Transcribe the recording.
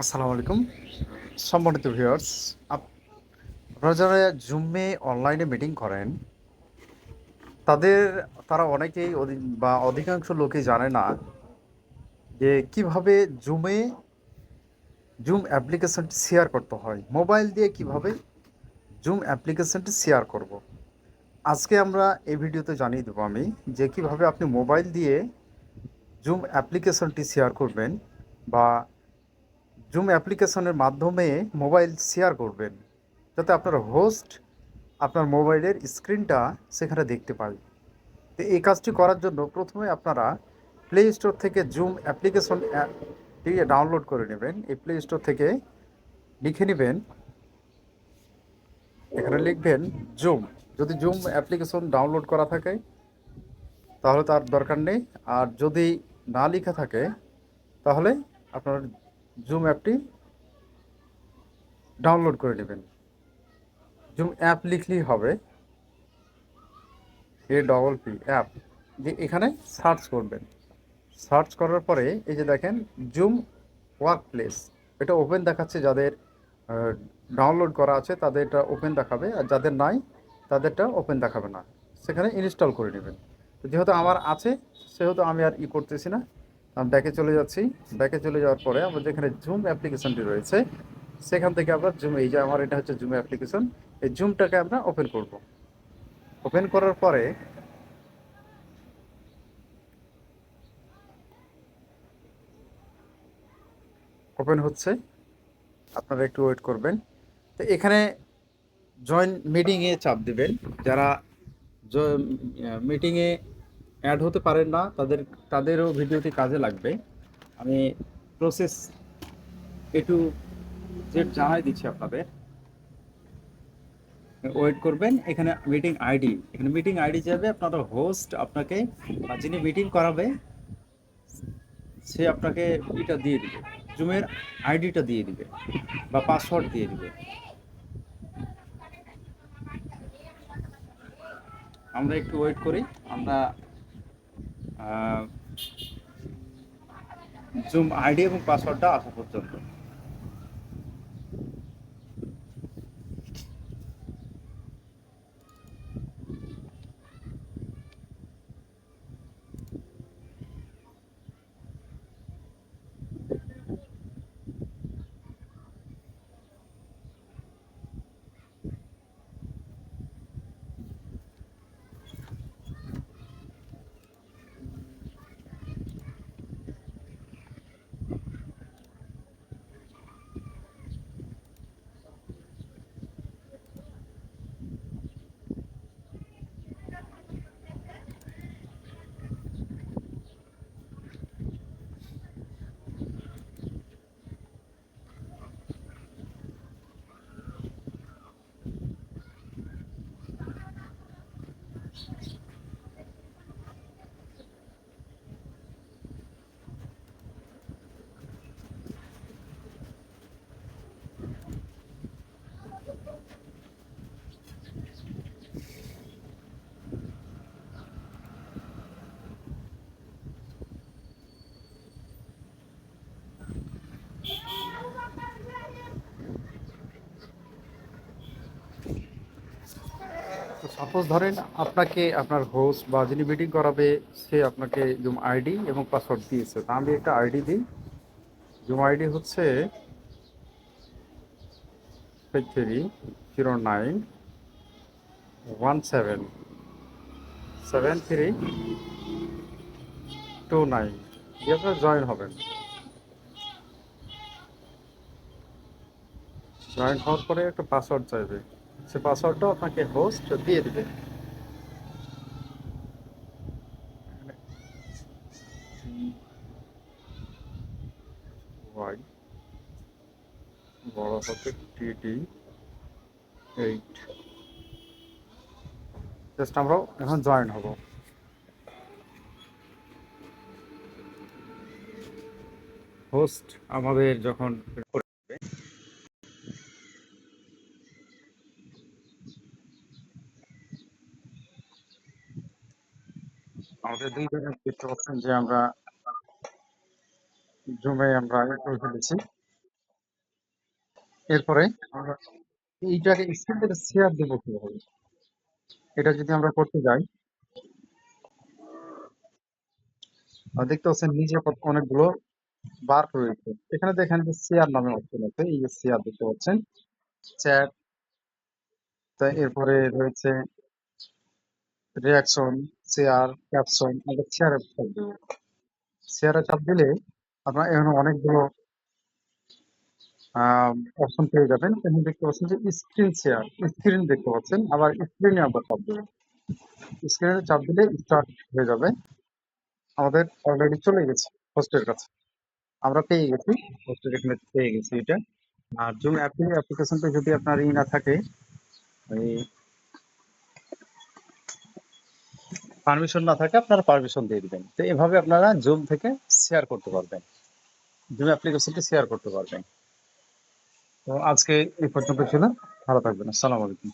আসসালামু আলাইকুম সম্মানিত ভিউয়ার্স আপনারা যারা জুমে অনলাইনে মিটিং করেন, তাদের, তারা অনেকেই বা অধিকাংশ লোকই জানে না যে কীভাবে জুমে জুম অ্যাপ্লিকেশনটি শেয়ার করতে হয় মোবাইল দিয়ে কীভাবে জুম অ্যাপ্লিকেশনটি শেয়ার করব। আজকে আমরা এই ভিডিওতে জানিয়ে দেবো আমি যে কীভাবে আপনি মোবাইল দিয়ে জুম অ্যাপ্লিকেশনটি শেয়ার করবেন বা জুম অ্যাপ্লিকেশনের মাধ্যমে মোবাইল শেয়ার করবেন। যাতে আপনার হোস্ট আপনার মোবাইলের স্ক্রিনটা সেখানে দেখতে পায় তো এই কাজটি করার জন্য প্রথমে আপনারা প্লে স্টোর থেকে জুম অ্যাপ্লিকেশন দিয়ে ডাউনলোড করে নেবেন। এই প্লে স্টোর থেকে লিখে নেবেন। এখানে লিখবেন জুম যদি জুম অ্যাপ্লিকেশন ডাউনলোড করা থাকে, তাহলে তার দরকার নেই। আর যদি না লেখা থাকে, তাহলে আপনার জুম অ্যাপটি ডাউনলোড করে নেবেন। জুম অ্যাপ লিখলেই হবে। এ ডবল পি অ্যাপ যে এখানে সার্চ করবেন। সার্চ করার পরে এই যে দেখেন জুম ওয়ার্ক প্লেস এটা ওপেন দেখাচ্ছে যাদের ডাউনলোড করা আছে তাদের এটা ওপেন দেখাবে। আর যাদের নাই, তাদেরটা ওপেন দেখাবে না। সেখানে ইনস্টল করে নেবেন। যেহেতু আমার আছে, সেহেতু আমি আর ই করতেছি না। ব্যাকে চলে যাচ্ছি। ব্যাকে চলে যাওয়ার পরে আমরা যেখানে জুম অ্যাপ্লিকেশনটি রয়েছে, সেখান থেকে আমরা জুম এই যে আমার এটা হচ্ছে জুম অ্যাপ্লিকেশন এই জুমটাকে আমরা ওপেন করব। ওপেন করার পরে ওপেন হচ্ছে। আপনারা একটু ওয়েট করবেন। তো এখানে জয়েন মিটিংয়ে চাপ দিবেন। যারা মিটিংয়ে অ্যাড হতে পারেন না, তাদের, তাদেরও ভিডিওটি কাজে লাগবে। আমি প্রসেস একটু জেড জানাই দিচ্ছি আপনাদের ওয়েট করবেন। এখানে মিটিং আইডি এখানে মিটিং আইডি যাবে, আপনার হোস্ট আপনাকে, বা যিনি মিটিং করাবে, সে আপনাকে এটা দিয়ে দিবে। জুমের আইডিটা দিয়ে দিবে, বা পাসওয়ার্ড দিয়ে দিবে। আমরা একটু ওয়েট করি, আমরা জুম আইডি এবং পাসওয়ার্ডটা আসা পর্যন্ত। সাপোজ ধরেন আপনাকে আপনার হোস্ট বা যিনি মিটিং করাবে, সে আপনাকে জুম আইডি এবং পাসওয়ার্ড দিয়েছে। তা আমি একটা আইডি দিই। জুম আইডি হচ্ছে three zero nine one seven seven three two nine দিয়ে জয়েন হবেন। জয়েন হওয়ার পরে একটা পাসওয়ার্ড চাইবে। সে পাসওয়ার্ডটা আপনাকে হোস্ট দিয়ে দেবে। ওয়াই বড় হতে টিডি এইট জাস্ট আমরা এখন জয়েন হব। হোস্ট আমাদের যখন আমাদের দুই জনের দেখতে পাচ্ছেন যে আমরা জুমে আমরা করে ফেলেছি এরপরে আমরা এইটাকে স্ক্রিন শেয়ার দেবো কীভাবে? এটা যদি আমরা করতে যাই। দেখতে পাচ্ছেন কত- অনেকগুলো বার রয়েছে। এখানে দেখেন যে শেয়ার নামে অপশন আছে, এই শেয়ার দেখতে পাচ্ছেন। চ্যাট এরপরে রয়েছে রিয়াকশন শেয়ার ক্যাপশন আমাদের শেয়ারে চাপ দেবো শেয়ারে চাপ দিলে আপনার এখানে অনেকগুলো অপশন পেয়ে যাবেন। এখানে দেখতে পাচ্ছেন যে স্ক্রিন শেয়ার স্ক্রিন দেখতে পাচ্ছেন। আবার স্ক্রিনে আবার চাপ দেবেন স্ক্রিনে চাপ দিলে স্টার্ট হয়ে যাবে। আমাদের অলরেডি চলে গেছে হোস্টের কাছে। আমরা পেয়ে গেছি। হোস্টের এখানে পেয়ে গেছি এটা। আর জুম অ্যাপ্লিকেশনটা যদি আপনার ই না থাকে এই পারমিশন না থাকে, আপনারা পারমিশন দিয়ে দিবেন। তো এভাবে আপনারা জুম থেকে শেয়ার করতে পারবেন। জুম অ্যাপ্লিকেশনটি শেয়ার করতে পারবেন। তো আজকে এই পর্যন্ত ছিল। ভালো থাকবেন। আসসালামু আলাইকুম।